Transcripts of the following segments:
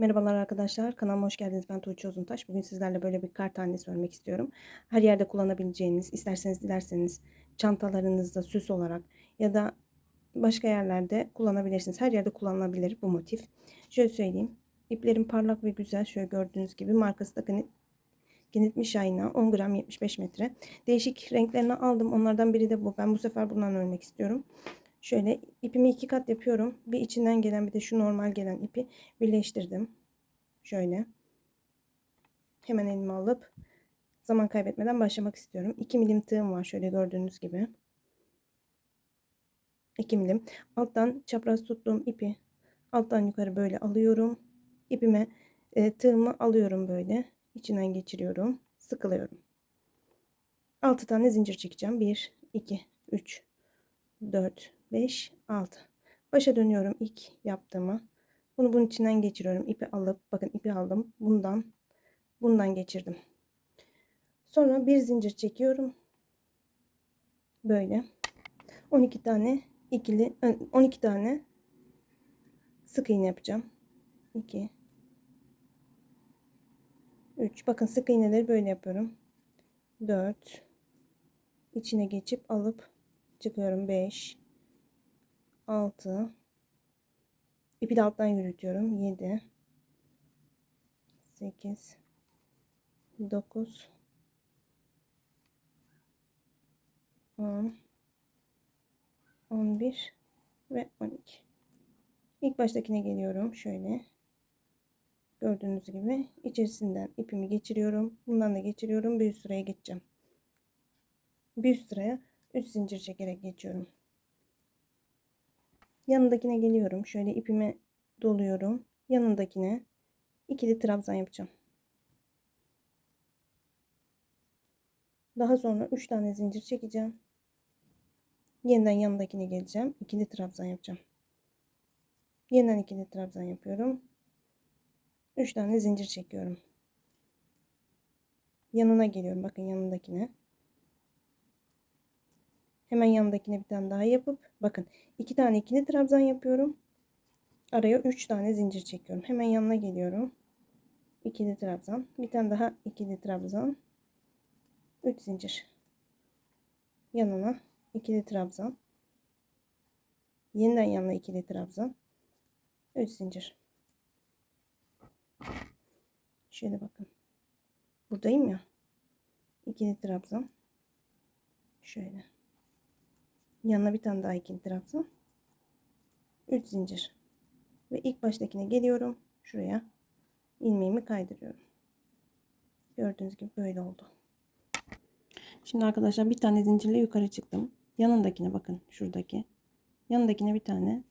Merhabalar arkadaşlar. Kanalıma hoş geldiniz. Ben Tuğçe Uzuntaş. Bugün sizlerle böyle bir kart tanesi örmek istiyorum. Her yerde kullanabileceğiniz, isterseniz dilerseniz çantalarınızda süs olarak ya da başka yerlerde kullanabilirsiniz. Her yerde kullanılabilir bu motif. Şöyle söyleyeyim. İplerim parlak ve güzel. Şöyle gördüğünüz gibi markası da Gnitmiş ayna 10 gram 75 metre. Değişik renklerini aldım. Onlardan biri de bu. Ben bu sefer bundan örmek istiyorum. Şöyle ipimi iki kat yapıyorum. Bir içinden gelen bir de şu normal gelen ipi birleştirdim. Şöyle. Hemen elime alıp zaman kaybetmeden başlamak istiyorum. 2 milim tığım var şöyle gördüğünüz gibi. 2 milim. Alttan çapraz tuttuğum ipi alttan yukarı böyle alıyorum. İpime e, tığımı alıyorum böyle. İçinden geçiriyorum. Sıkılıyorum. 6 tane zincir çekeceğim. 1, 2, 3, 4, 5, 6. Başa dönüyorum ilk yaptığımı. Bunu bunun içinden geçiriyorum. İpi alıp bakın ipi aldım. Bundan bundan geçirdim. Sonra bir zincir çekiyorum. Böyle. 12 tane ikili 12 tane sık iğne yapacağım. 2 3 bakın sık iğneleri böyle yapıyorum. 4 içine geçip alıp çıkıyorum 5 6 ipi de alttan yürütüyorum. 7 8 9 10 11 ve 12 İlk baştakine geliyorum. Şöyle. Gördüğünüz gibi içerisinden ipimi geçiriyorum. Bundan da geçiriyorum. Bir üst sıraya geçeceğim. Bir üst sıraya 3 zincir çekerek geçiyorum yanındakine geliyorum. Şöyle ipimi doluyorum. Yanındakine ikili trabzan yapacağım. Daha sonra 3 tane zincir çekeceğim. Yeniden yanındakine geleceğim. İkili trabzan yapacağım. Yeniden ikili trabzan yapıyorum. 3 tane zincir çekiyorum. Yanına geliyorum. Bakın yanındakine Hemen yanındakine bir tane daha yapıp bakın iki tane ikili trabzan yapıyorum. Araya üç tane zincir çekiyorum. Hemen yanına geliyorum. İkili trabzan. Bir tane daha ikili trabzan. Üç zincir. Yanına ikili trabzan. Yeniden yanına ikili trabzan. Üç zincir. Şöyle bakın. Buradayım ya. İkili trabzan. Şöyle. Yanına bir tane daha ikili trabzan. 3 zincir. Ve ilk baştakine geliyorum. Şuraya ilmeğimi kaydırıyorum. Gördüğünüz gibi böyle oldu. Şimdi arkadaşlar bir tane zincirle yukarı çıktım. Yanındakine bakın şuradaki. Yanındakine bir tane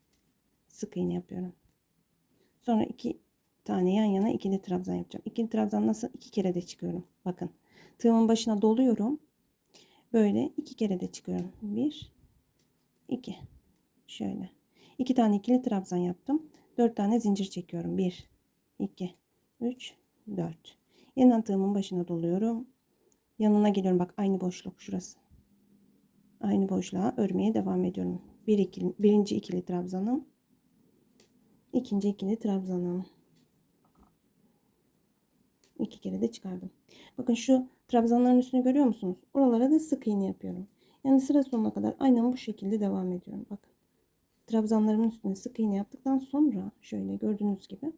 sık iğne yapıyorum. Sonra iki tane yan yana ikili trabzan yapacağım. İkili trabzan nasıl? iki kere de çıkıyorum. Bakın. Tığımın başına doluyorum. Böyle iki kere de çıkıyorum. Bir, 2 şöyle. 2 tane ikili trabzan yaptım. 4 tane zincir çekiyorum. 1 2 3 4 yeniden tığımın başına doluyorum. Yanına geliyorum. Bak aynı boşluk şurası. Aynı boşluğa örmeye devam ediyorum. Bir ikili, birinci ikili trabzanım. İkinci ikili trabzanım. İki kere de çıkardım. Bakın şu trabzanların üstünü görüyor musunuz? Oralara da sık iğne yapıyorum yani sıra sonuna kadar aynen bu şekilde devam ediyorum. Bakın. Trabzanlarımın üstüne sık iğne yaptıktan sonra şöyle gördüğünüz gibi.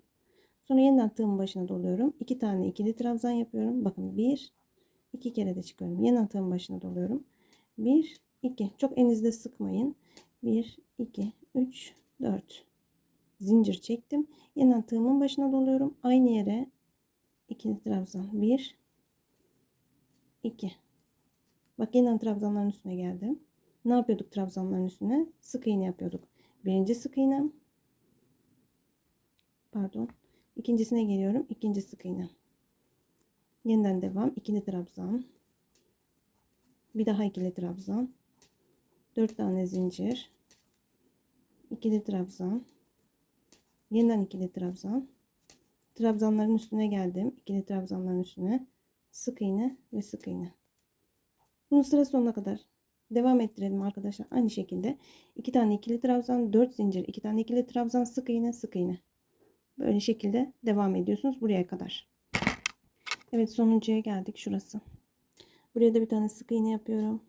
Sonra yeniden tığımın başına doluyorum. iki tane ikili trabzan yapıyorum. Bakın bir, iki kere de çıkıyorum. Yeniden tığımın başına doluyorum. Bir, iki. Çok elinizde sıkmayın. Bir, iki, üç, dört. Zincir çektim. Yeniden tığımın başına doluyorum. Aynı yere ikili trabzan. Bir, iki. Bak yeniden trabzanların üstüne geldim. Ne yapıyorduk trabzanların üstüne? Sık iğne yapıyorduk. Birinci sık iğnem. Pardon. İkincisine geliyorum. İkinci sık iğne. Yeniden devam. İkili trabzan. Bir daha ikili trabzan. Dört tane zincir. İkili trabzan. Yeniden ikili trabzan. Trabzanların üstüne geldim. İkili trabzanların üstüne. Sık iğne ve sık iğne. Bunu sıra sonuna kadar devam ettirelim arkadaşlar. Aynı şekilde iki tane ikili trabzan, 4 zincir, iki tane ikili trabzan, sık iğne, sık iğne. Böyle şekilde devam ediyorsunuz buraya kadar. Evet sonuncuya geldik şurası. Buraya da bir tane sık iğne yapıyorum.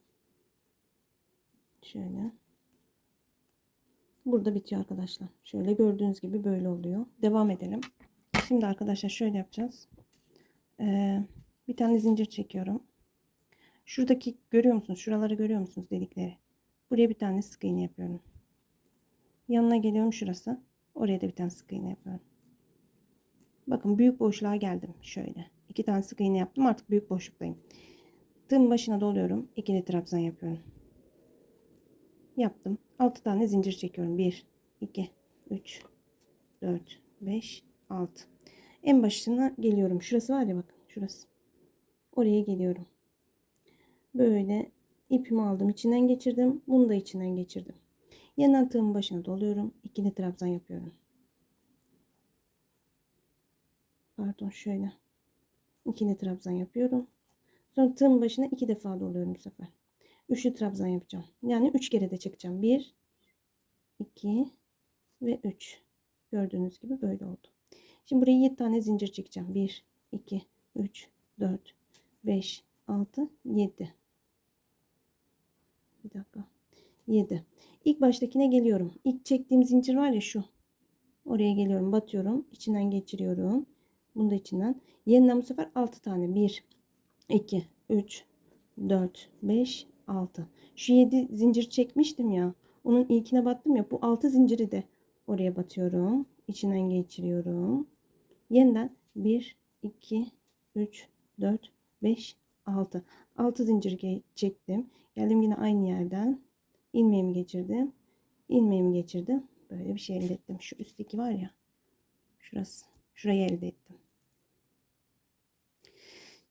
Şöyle. Burada bitiyor arkadaşlar. Şöyle gördüğünüz gibi böyle oluyor. Devam edelim. Şimdi arkadaşlar şöyle yapacağız. Ee, bir tane zincir çekiyorum. Şuradaki görüyor musunuz? Şuraları görüyor musunuz delikleri? Buraya bir tane sık iğne yapıyorum. Yanına geliyorum şurası. Oraya da bir tane sık iğne yapıyorum. Bakın büyük boşluğa geldim. Şöyle. iki tane sık iğne yaptım. Artık büyük boşluktayım. Tığın başına doluyorum. İkili trabzan yapıyorum. Yaptım. 6 tane zincir çekiyorum. 1, 2, 3, 4, 5, 6. En başına geliyorum. Şurası var ya bakın. Şurası. Oraya geliyorum. Böyle ipimi aldım. içinden geçirdim. Bunu da içinden geçirdim. Yandan tığın başına doluyorum. İkili trabzan yapıyorum. Pardon şöyle. İkili trabzan yapıyorum. Sonra tığın başına iki defa doluyorum bu sefer. Üçlü trabzan yapacağım. Yani üç kere de çekeceğim. Bir, iki ve üç. Gördüğünüz gibi böyle oldu. Şimdi buraya 7 tane zincir çekeceğim. 1, 2, 3, 4, 5, 6, 7. Bir dakika. 7. İlk baştakine geliyorum. İlk çektiğim zincir var ya şu. Oraya geliyorum. Batıyorum. içinden geçiriyorum. Bunu da içinden. Yeniden bu sefer 6 tane. 1, 2, 3, 4, 5, 6. Şu 7 zincir çekmiştim ya. Onun ilkine battım ya. Bu 6 zinciri de oraya batıyorum. İçinden geçiriyorum. Yeniden 1, 2, 3, 4, 5, 6. 6 zincir çektim. Geldim yine aynı yerden. ilmeğimi geçirdim. ilmeğimi geçirdim. Böyle bir şey elde ettim. Şu üstteki var ya. Şurası. Şurayı elde ettim.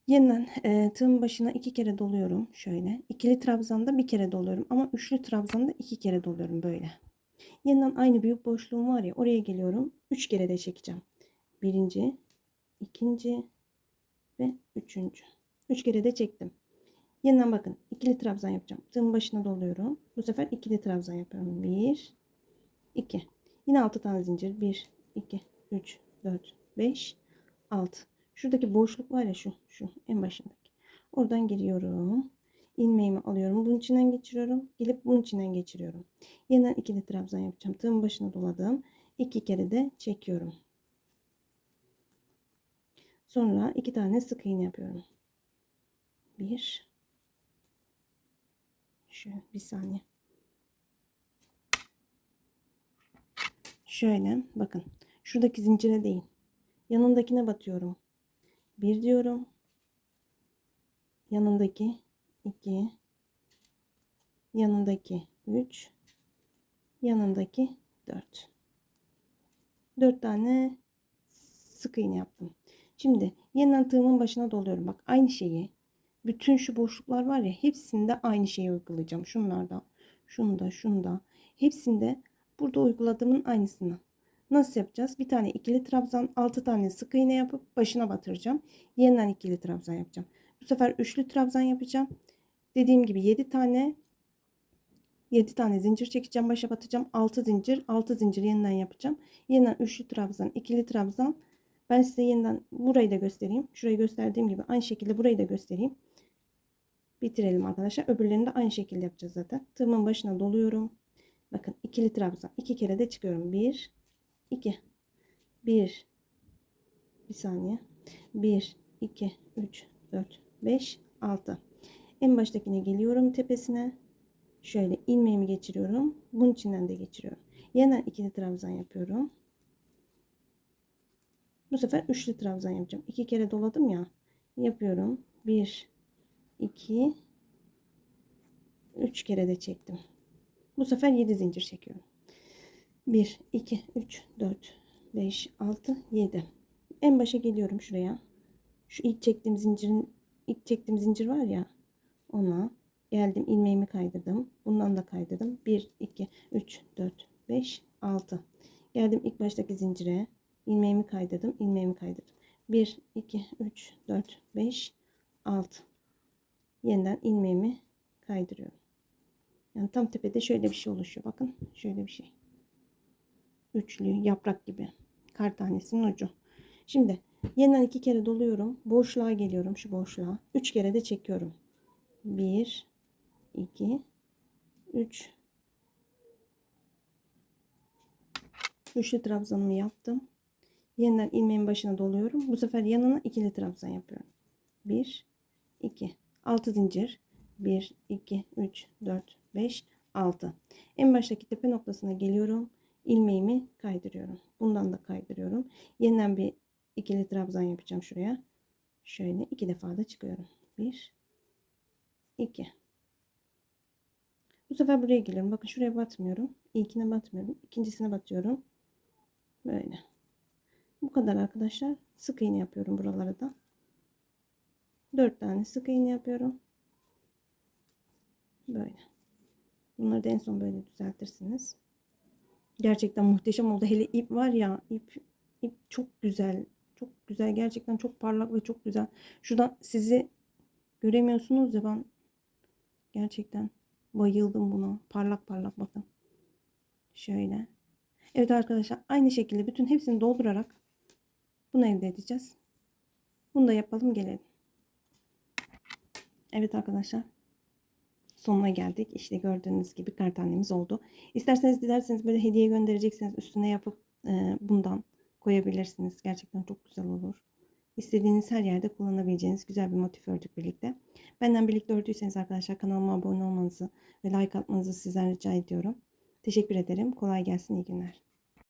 Yeniden e, tığın başına iki kere doluyorum. Şöyle. ikili trabzanda bir kere doluyorum. Ama üçlü trabzanda iki kere doluyorum böyle. Yeniden aynı büyük boşluğum var ya. Oraya geliyorum. Üç kere de çekeceğim. Birinci, ikinci ve üçüncü. Üç kere de çektim. Yeniden bakın. ikili trabzan yapacağım. Tığın başına doluyorum. Bu sefer ikili trabzan yapıyorum. Bir, iki. Yine altı tane zincir. Bir, iki, üç, dört, beş, altı. Şuradaki boşluk var ya şu, şu en başındaki. Oradan giriyorum. ilmeğimi alıyorum. Bunun içinden geçiriyorum. Gelip bunun içinden geçiriyorum. Yeniden ikili trabzan yapacağım. Tığın başına doladım. iki kere de çekiyorum. Sonra iki tane sık iğne yapıyorum. Bir. Şöyle bir saniye. Şöyle bakın. Şuradaki zincire değil. Yanındakine batıyorum. Bir diyorum. Yanındaki iki. Yanındaki üç. Yanındaki dört. Dört tane sık iğne yaptım. Şimdi yeniden tığımın başına doluyorum. Bak aynı şeyi bütün şu boşluklar var ya hepsinde aynı şeyi uygulayacağım. Şunlarda, şunda, şunda. Hepsinde burada uyguladığımın aynısını. Nasıl yapacağız? Bir tane ikili trabzan, 6 tane sık iğne yapıp başına batıracağım. Yeniden ikili trabzan yapacağım. Bu sefer üçlü trabzan yapacağım. Dediğim gibi 7 tane 7 tane zincir çekeceğim. Başa batacağım. 6 zincir, 6 zincir yeniden yapacağım. Yeniden üçlü trabzan, ikili trabzan. Ben size yeniden burayı da göstereyim. Şurayı gösterdiğim gibi aynı şekilde burayı da göstereyim. Bitirelim arkadaşlar. Öbürlerini de aynı şekilde yapacağız zaten. Tığımın başına doluyorum. Bakın ikili trabzan. iki kere de çıkıyorum. 1 2 1 bir saniye. 1 2 3 4 5 6 en baştakine geliyorum tepesine. Şöyle ilmeğimi geçiriyorum. Bunun içinden de geçiriyorum. Yeniden ikili trabzan yapıyorum. Bu sefer üçlü trabzan yapacağım. İki kere doladım ya. Yapıyorum. 1 2 3 kere de çektim bu sefer 7 zincir çekiyorum 1, 2, 3, 4, 5, 6, 7. En başa geliyorum şuraya. Şu ilk çektiğim zincirin ilk çektiğim zincir var ya ona geldim ilmeğimi kaydırdım. Bundan da kaydırdım. 1, 2, 3, 4, 5, 6. Geldim ilk baştaki zincire. ilmeğimi kaydırdım. ilmeğimi kaydırdım. 1, 2, 3, 4, 5, 6. Yeniden ilmeğimi kaydırıyorum. Yani tam tepede şöyle bir şey oluşuyor. Bakın şöyle bir şey üçlü yaprak gibi kar tanesinin ucu. Şimdi yeniden iki kere doluyorum. Boşluğa geliyorum şu boşluğa. Üç kere de çekiyorum. Bir, iki, üç. Üçlü trabzanımı yaptım. Yeniden ilmeğin başına doluyorum. Bu sefer yanına ikili trabzan yapıyorum. 1 2 6 zincir. 1 2 3 4 5 6 en baştaki tepe noktasına geliyorum. İlmeğimi kaydırıyorum. Bundan da kaydırıyorum. Yeniden bir ikili trabzan yapacağım şuraya. Şöyle iki defa da çıkıyorum. 1 2 bu sefer buraya geliyorum. Bakın şuraya batmıyorum. İlkine batmıyorum. İkincisine batıyorum. Böyle. Bu kadar arkadaşlar. Sık iğne yapıyorum buralara da 4 tane sık iğne yapıyorum. Böyle. Bunları da en son böyle düzeltirsiniz. Gerçekten muhteşem oldu. Hele ip var ya ip ip çok güzel. Çok güzel. Gerçekten çok parlak ve çok güzel. Şuradan sizi göremiyorsunuz ya ben gerçekten bayıldım buna. Parlak parlak bakın. Şöyle. Evet arkadaşlar aynı şekilde bütün hepsini doldurarak bunu elde edeceğiz. Bunu da yapalım gelelim. Evet arkadaşlar. Sonuna geldik. İşte gördüğünüz gibi kartanemiz oldu. İsterseniz dilerseniz böyle hediye göndereceksiniz. Üstüne yapıp e, bundan koyabilirsiniz. Gerçekten çok güzel olur. İstediğiniz her yerde kullanabileceğiniz güzel bir motif ördük birlikte. Benden birlikte ördüyseniz arkadaşlar kanalıma abone olmanızı ve like atmanızı sizden rica ediyorum. Teşekkür ederim. Kolay gelsin. İyi günler.